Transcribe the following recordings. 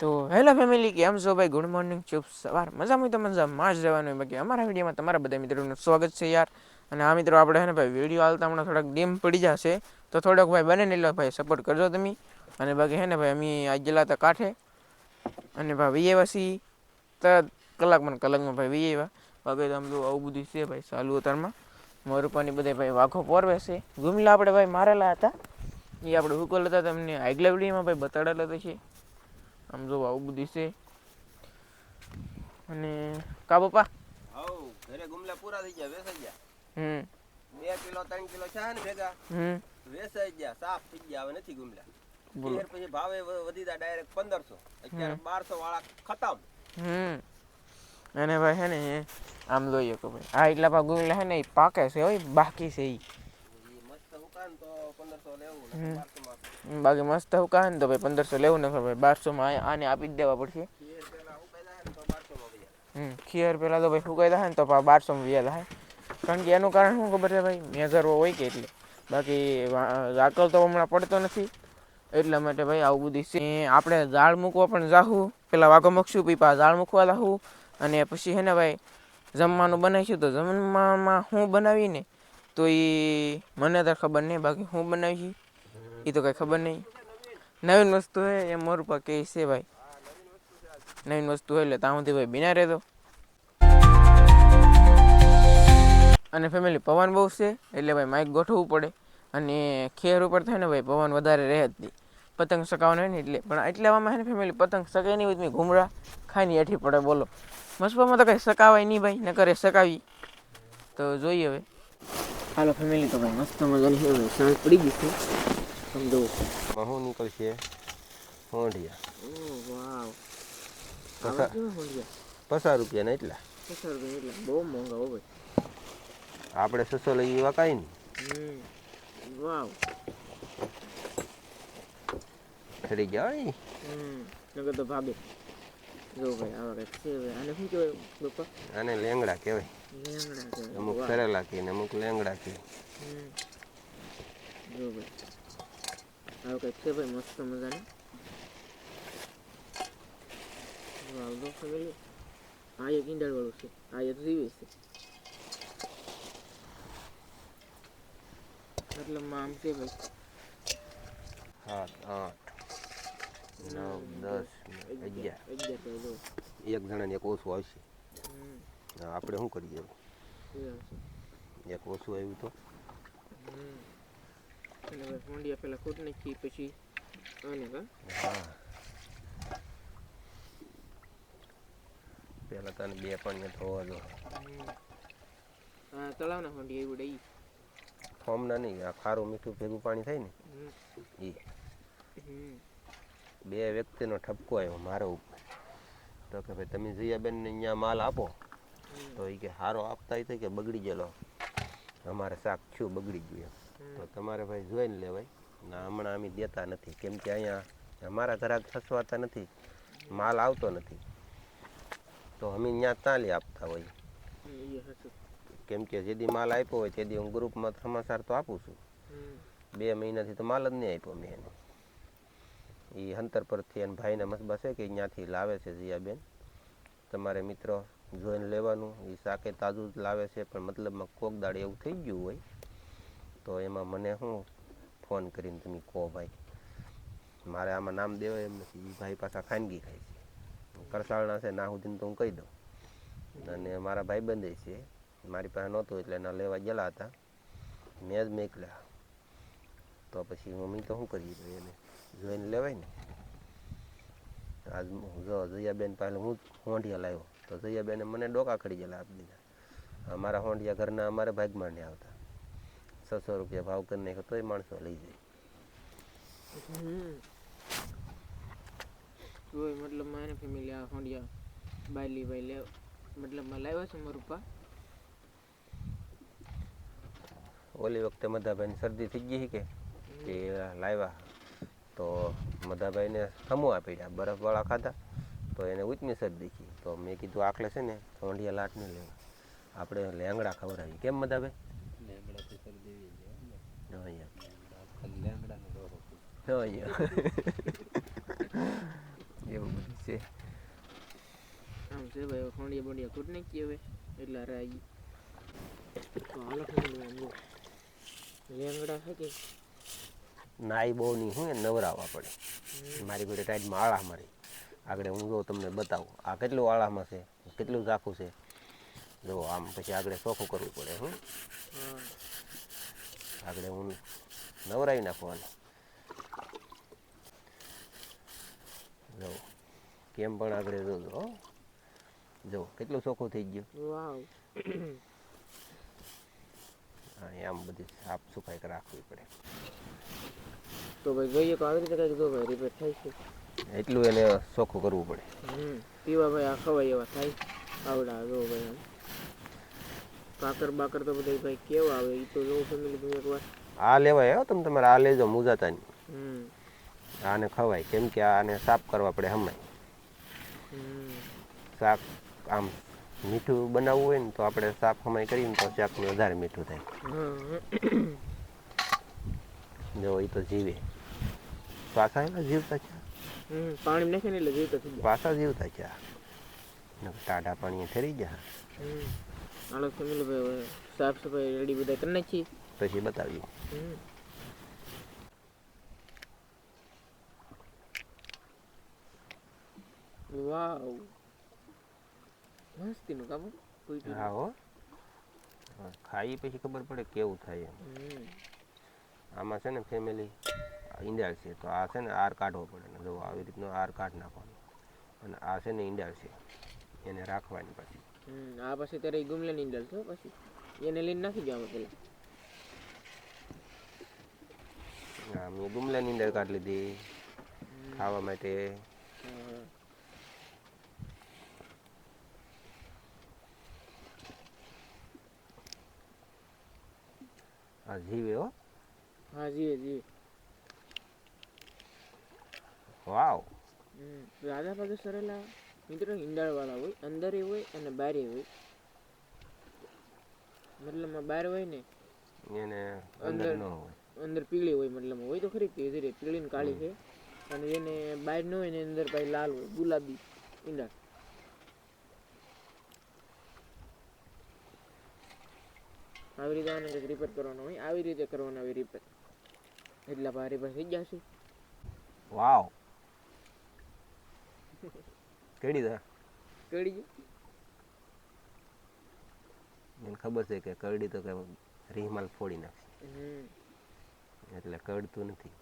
તો hello family કેમ છો ભાઈ? ગુડ મોર્નિંગ ચૂપ સવાર. મજા હોય તો મજા માં જ રહેવાનું બાકી અમારા વિડીયોમાં તમારા બધા મિત્રોનું સ્વાગત છે યાર. અને આ મિત્રો આપણે હે ને ભાઈ, વીડિયો હાલતા હમણાં થોડાક ડીમ પડી જશે, તો થોડોક ભાઈ બને એટલો ભાઈ સપોર્ટ કરજો તમે. અને બાકી હે ને ભાઈ, અમે આજ ગયેલા હતા કાંઠે. અને ભાઈ વીએ વાસી તરત કલાકમાં કલાકમાં ભાઈ વીએ એવા બાકી તો આમ આવું બધું છે ભાઈ, ચાલુ અતારમાં. મોરપાની બધા ભાઈ વાઘો પોરવે છે. ગુમલા આપણે ભાઈ મારેલા હતા. એ આપણે હુકલ હતા તમને આગલા વિડીયોમાં ભાઈ બતાડેલા તો છે. આમ જો આવું બધું છે. અને કા પપ્પા? હાઉ ઘરે ગુમલા પૂરા થઈ ગયા વેસાઈ ગયા. હમ. બે કિલો ત્રણ કિલો છે ને ભેગા. હમ. વેસાઈ ગયા સાફ થઈ ગયા હવે નથી ગુમલા. બોલો. પછી ભાવે વધી ગયા ડાયરેક્ટ પંદરસો. અત્યારે બારસો વાળા ખતમ હમ. અને ભાઈ હે ને આમ જોઈએ કે ભાઈ આ એટલા પા ગુમલા હે ને એ પાકે છે હોય બાકી છે એ મસ્ત ઉકાન તો પંદરસો લેવું બારસો માં બાકી મસ્ત હું ને તો ભાઈ પંદરસો લેવું ને ભાઈ બારસોમાં આને આપી જ દેવા પડશે. હમ ખીયર પહેલાં તો ભાઈ ફૂંકાઈ થાય ને તો બારસોમાં વ્યા થાય કારણ કે એનું કારણ શું ખબર છે ભાઈ? મેઘરવો હોય કે એટલે. બાકી રાકલ તો હમણાં પડતો નથી. એટલા માટે ભાઈ આવું બધું આપણે ઝાડ મૂકવા પણ જાહું. પેલા વાઘો મૂકશું પીપા ઝાડ મૂકવા લાવું અને પછી હે ને ભાઈ, જમવાનું બનાવીશું તો જમવામાં હું બનાવીને, તો એ મને તો ખબર નહીં. બાકી હું બનાવીશું એ તો કંઈ ખબર નહીં. નવીન વસ્તુ હે એમ મોર પર કે છે ભાઈ. નવીન વસ્તુ હોય એટલે ત્યાં સુધી ભાઈ બિના રહેતો. અને ફેમિલી પવન બહુ છે, એટલે ભાઈ માઇક ગોઠવવું પડે. અને ખેર ઉપર થાય ને ભાઈ પવન વધારે રહે જ નહીં. પતંગ સકાવવાનો હોય ને એટલે. પણ એટલામાં છે ને ફેમિલી પતંગ સકાય નહીં હોય ઘૂમરા ખાઈને હેઠી પડે, બોલો. મસ્પામાં તો કંઈ સકાવાય નહીં ભાઈ ન કરે સકાવી. તો જોઈએ હવે. હાલો ફેમિલી તો ભાઈ મસ્ત મજાની સાંજ પડી ગઈ છે. સમજો આમાં શું નીકળશે હોંઢિયા વાવ. પચાસ રૂપિયા ને એટલા. એટલે. બહુ મોંઘા હો ભાઈ. આપણે સસો લઈ એવા કાંઈ નહીં. વાવ. ચડી ગયા હોય નગર તો ભાગે જો ભાઈ આવા કંઈક છે આને શું કહેવાય બાપા આને લેંગડા કહેવાય. લેંગડા કહેવાય અમુક. કરેલા કહે ને અમુક લેંગડા કહે જો ભાઈ. આવું કંઈક છે ભાઈ મસ્ત મજાની વાવ જો ફેમિલી આ એક ઈંડાળ વાળું છે આ એક રીવે છે મતલબમાં આમ છે ભાઈ સાત આઠ નવ દસ અગિયાર એક જણાને એક ઓછું આવશે આપણે શું કરીએ. એક ઓછું આવ્યું તો. અને ભાઈ ફોંડિયા પેલા કૂટ નાખી પછી હા. પેલા તને બે પાણી ધોવા દો હા તળાવના હોંડી એવું ડઈ ફોર્મના નહીં આ ખારું મીઠું ભેગું પાણી થાય ને એ બે વ્યક્તિનો ઠપકો આવ્યો મારો ઉપર. તો કે ભાઈ તમે જયાબેનને અહીંયા માલ આપો. તો એ કે સારો આપતા તો કે બગડી ગયેલો? અમારે શાક થયું બગડી ગયું તો તમારે ભાઈ જોઈને લેવાય. ના, હમણાં અમે દેતા નથી. કેમ કે અહીંયા અમારા ઘરાક ફસવાતા નથી. માલ આવતો નથી. તો અમે ત્યાં તાલી આપતા હોય. કેમ કે જેદી માલ આપ્યો હોય તે દી હું ગ્રુપમાં સમાચાર તો આપું છું. બે મહિનાથી તો માલ જ નહીં આપ્યો મેં એને. એ અંતર પરથી એને ભાઈને મસબા છે કે ત્યાંથી લાવે છે જીયાબેન. તમારે મિત્રો જોઈને લેવાનું. એ શાકે તાજું જ લાવે છે, પણ મતલબમાં કોક દાડે એવું થઈ ગયું હોય તો એમાં મને શું ફોન કરીને તમે કહો ભાઈ. મારે આમાં નામ દેવાય એમ નથી. એ ભાઈ પાછા ખાનગી ખાય છે. કરસાળના છે ના સુધીને તો હું કહી દઉં. અને મારા ભાઈબંધે છે. મારી પાસે નહોતું એટલે એના લેવા ગયેલા હતા. મેં જ મેકલ્યા. તો પછી મમ્મી તો શું કરી દઉં એને? જોઈને લેવાય ને. આજ જો જયાબેન પાસે હું જ હોંઢિયા લાવ્યો. તો જયાબેને મને ડોકા ખડી ગયેલા આપી દીધા. અમારા હોંઢિયા ઘરના અમારે ભાગમાં નહીં આવતા. છસો રૂપિયા ભાવ કરી નાખ્યો તોય માણસો લઈ જાય. કોઈ મતલબમાં એને ફેમિલી આ હોંડિયા બાયલી ભાઈ લે મતલબમાં લાવ્યા છે મારું પા ઓલી વખતે મધાભાઈને શરદી થઈ ગઈ કે એ લાવ્યા તો મધાભાઈને થમવા પડ્યા બરફવાળા ખાધા તો એને ઉચમી શરદી થઈ તો મેં કીધું આખલે છે ને હોંડિયા લાટ નહીં લેવા. આપણે લેંગડા ખવડાવી કેમ મધાભાઈ? અહીંયા yo. એવું બધું છે આમ છે ભાઈ ખોંડિયા બોંડિયા કૂટ નાખી હવે એટલે રાઈ તો હાલો લેંગડા છે કે નાઈ બહુ નહીં હું નવરાવા નવરાવવા પડે મારી ઘરે ટાઈટ આળા મારી આગળ હું જો તમને બતાવું આ કેટલું આળામાં છે કેટલું ઝાખું છે જો આમ પછી આગળ ચોખ્ખું કરવું પડે હું હા આગળ હું નવરાવી નાખવાનું જો કેમ પણ આગળ જોજો હો. જો કેટલું ચોખ્ખું થઈ ગયું. હા આમ બધી સાફ સફાઈ રાખવી પડે. તો ભાઈ જોઈએ તો આવી રીતે કંઈક જો ભાઈ રિપેર થાય છે. એટલું એને ચોખ્ખું કરવું પડે. હમ પીવા ભાઈ આ ખવાય એવા થાય. આવડા જો ભાઈ કાકર બાકર તો બધા ભાઈ કેવા આવે? એ તો જોઉં ફેમિલી તમે એકવાર આ લેવાય હો તમે તમારે આ લેજો મુજાતાની હમ. આને ખવાય કેમ કે આને સાફ કરવા પડે હમણાં. હમ. શાક આમ મીઠું બનાવવું હોય ને તો આપણે સાફ હમાઈ કરીને તો શાકનું વધારે મીઠું થાય. જો એ તો જીવે. પાછા એના જીવતા છે હમ પાણી નાખે ને એટલે જીવતા પાછા જીવતા છે ટાટા પાણી પાણીએ ઠરી ગયા. હમ. હાલો ફેમિલી ભાઈ સાફ સફાઈ રેડી બધા કરી નાખી. પછી બતાવીએ. વાવ. મસ્તીનું કામ કોઈ હા હો. ખાઈ પછી ખબર પડે કેવું થાય એમ. આમાં છે ને ફેમિલી ઈંડાળ છે. તો આ છે ને આર કાઢવો પડે ને જો આવી રીતનો આર કાઢ નાખવાનો. અને આ છે ને ઈંડાળ છે. એને રાખવાની પછી. હમ આ પછી ત્યારે ગુમલાની ડલ છે હો પછી. એને લઈને નાખી જવાનું પેલા. હા મેં ગુમલાની ઈંડાળ કાઢી લીધી. ખાવા માટે. હા. જીવે હો. હા જીવે જીવે. વાવ. રાજા રાધા સરેલા. મિત્રો ઈંડાળવાળા હોય અંદર હોય અને બારે હોય. મતલબમાં બાર હોય ને એને અંદર અંદર. ન હોય. અંદર પીળી હોય મતલબ. હોય તો ખરી કે ધીરે પીળી ને કાળી છે. અને એને બહાર ન હોય ને અંદર પાછી લાલ હોય ગુલાબી ઈંડા. આવી રીતે આને કંઈક રિપેર કરવાનો હોય. આવી રીતે કરવાનો હોય રિપેર એટલા ભારે ભાઈ થઈ જશે. વાવ કેડી દા? કેડી એને ખબર છે કે કરડી તો કે રીમાલ ફોડી નાખશે. એટલે કરડતું નથી.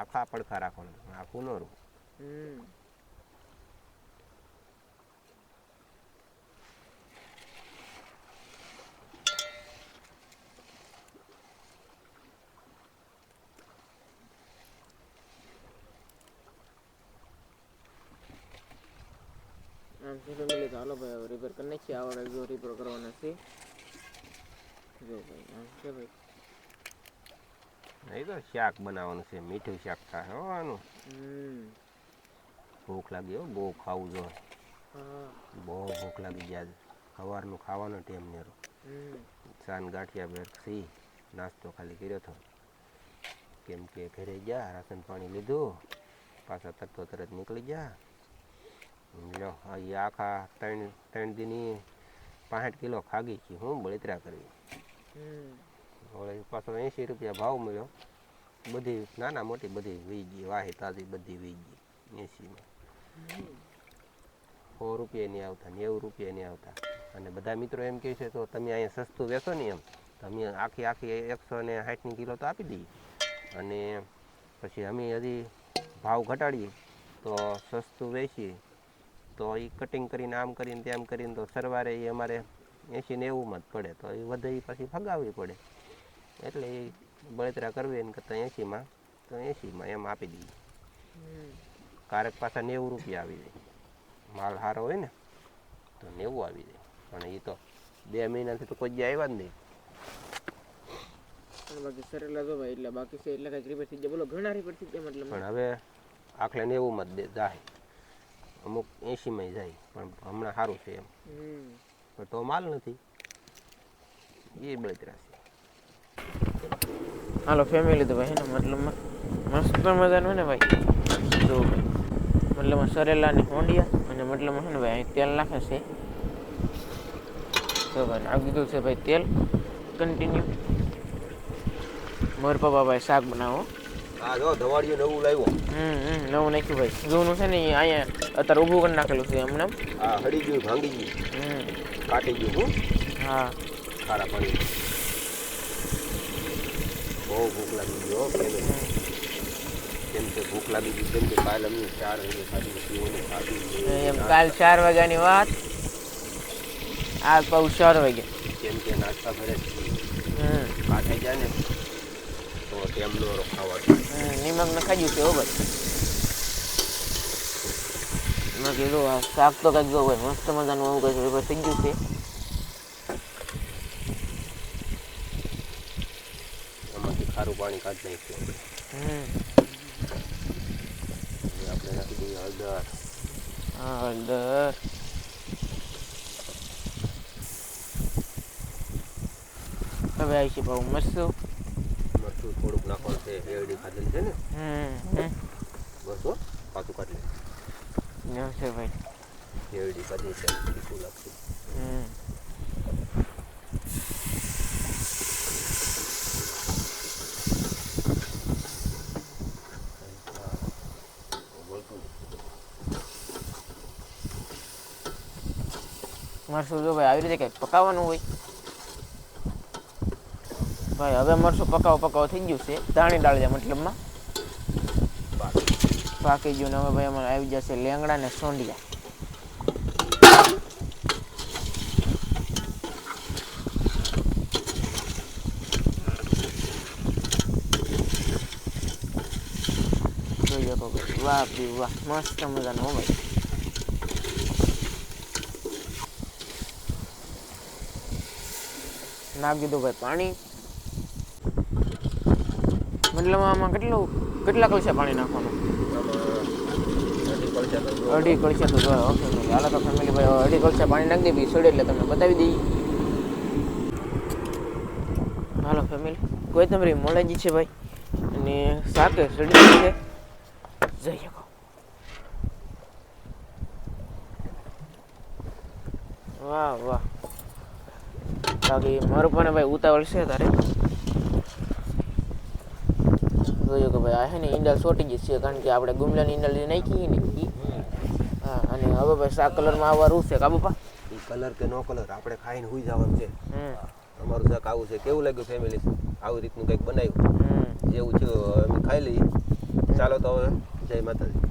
આખા પડખા રાખવાનું. આખું ન રહું છે તો હાલો ભાઈ હવે રિપેર કરી નાખીએ આવડે જો રિપેર કરવાના છે જો ભાઈ આમ છે ભાઈ નહીં તો શાક બનાવવાનું છે મીઠું શાક થાય હો આનું ભૂખ લાગી હો બહુ ખાવું જો બહુ ભૂખ લાગી ગયા સવારનું ખાવાનો ટાઈમ નેરો સાન ગાંઠિયા સી નાસ્તો ખાલી કર્યો હતો કેમ કે ઘરે ગયા રાશન પાણી લીધું પાછા તરતો તરત નીકળી ગયા લ્યો અહીં આખા ત્રણ ત્રણ દીની પાંસઠ કિલો ખાગી છે હું બળતરા કરવી. હમ. હવે પાછો એંશી રૂપિયા ભાવ મળ્યો. બધી નાના મોટી બધી વી ગઈ વાહી તાજી બધી વી ગઈ એંશીમાં. સો રૂપિયા નહીં આવતા નેવું રૂપિયા નહીં આવતા. અને બધા મિત્રો એમ કહે છે તો તમે અહીંયા સસ્તું વેચો ને એમ. તમે આખી આખી એકસો ને સાઠની કિલો તો આપી દઈએ. અને પછી અમે હજી ભાવ ઘટાડીએ તો સસ્તું વેચીએ. તો એ કટિંગ કરીને આમ કરીને તેમ કરીને તો સરવારે એ અમારે એંસી નેવુંમાં જ પડે. તો એ વધે એ પછી ફગાવવી પડે. એટલે એ બળતરા કરવી એને કરતાં એંસીમાં તો એંસીમાં એમ આપી દઈએ. કારક પાછા નેવું રૂપિયા આવી જાય. માલ સારો હોય ને તો નેવું આવી જાય. પણ એ તો બે મહિનાથી તો કોઈ દી આવ્યા જ નહીં. બાકી સરેલા જો ભાઈ એટલે બાકી છે એટલે કંઈક રિપેર થઈ જાય બોલો ઘણા રિપેર થઈ જાય મતલબ પણ હવે આખલે નેવું મત દે- જાય અમુક એંશીમાં જાય પણ હમણાં સારું છે એમ. પણ તો માલ નથી. એ બળતરા છે હાલો ફેમિલી તો ભાઈ ને મતલબમાં મસ્ત મજાનું ને ભાઈ? જો મતલબ સરેલા ને હોંડિયા અને મતલબ છે ને ભાઈ તેલ નાખે છે. તો ભાઈ નાખી દીધું છે ભાઈ તેલ. કન્ટિન્યુ મોર પપ્પા ભાઈ શાક બનાવો આ જો ધવાડિયું નવું લાવ્યો. હમ હમ નવું નાખ્યું ભાઈ. જૂનું છે ને એ અહીંયા અત્યારે ઊભું કરી નાખેલું છે એમને. આ હળી ગયું ભાંગી ગયું. હમ. કાટી ગયું હું. હા. ખારા પાણી. બહુ ભૂખ લાગી ગઈ હો family. હમ. કેમ કે ભૂખ લાગી ગઈ કેમ કે કાલ અમને ચાર વાગે ખાધી હતી ઓને ખાધી એમ કાલ ચાર વાગ્યાની વાત. આ પૌ ચાર વાગ્યા કેમ કે નાસ્તા ભરે જ છીએ. હમ. કાંઠે જાય ને તો ટેમનો ખાવાનું હમ, નિમક ખાઈ છે હો ભાઈ મેં કીધું આ શાક તો કંઈક જો હોય મસ્ત મજાનું આવું કંઈક વેપાર થઈ ગયું છે આમાંથી ખારું પાણી કાઢી નાખ્યું હમ આપણે નાખી દઈએ હળદર હળદર હવે આવી છે ભાવ મરસું મરચું થોડુંક નાખવાનું છે હેરડી ખાધેલ છે ને? બસ હો પાછું કાઢી લે. છે ભાઈ. એવડી ખાધી છે તીખું લાગશે. મારે શું જો ભાઈ આવી રીતે કંઈક પકાવવાનું હોય? ભાઈ, હવે મરસું પકાવ પકાવ, થઈ ગયું છે. ધાણી ડાળજા મતલબમાં. બાકી પાકી ગયું ને હવે ભાઈ અમારે આવી જશે લેંગડા ને સોંડિયા. જોઈ શકો ભાઈ વાહ બી વાહ. મસ્ત મજાનું હો ભાઈ. નાખી દીધું ભાઈ પાણી. મતલબ આમાં કેટલું, કેટલા કલસા પાણી નાખવાનું? અઢી કળશા તો જોયો ઓકે ભાઈ હાલો તો ફેમિલી ભાઈ અઢી કળશા પાણી નાખી દે સોડે એટલે તમને બતાવી દઈએ. હાલો ફેમિલી કોઈ તમારી મોલાજી છે ભાઈ. અને સાથે સડી છે. જઈ શકો વાહ વાહ. બાકી મારું પણ ભાઈ ઉતાવળ છે તારે. જોયું કે ભાઈ આ છે ને ઈંડા સોટી જ છે કારણ કે આપણે ગુમલાની ઈંડલ નાખી ને ઈ. હા અને હવે ભાઈ શાક કલરમાં આવવા રૂ છે કાબુપા ઈ કલર કે નો કલર આપણે ખાઈને હુઈ જવાનું છે. અમારું શાક આવું છે કેવું લાગ્યું ફેમિલી આવી રીતનું કંઈક બનાવ્યું. જેવું થયું અમે ખાઈ લઈએ. ચાલો તો હવે જય માતાજી.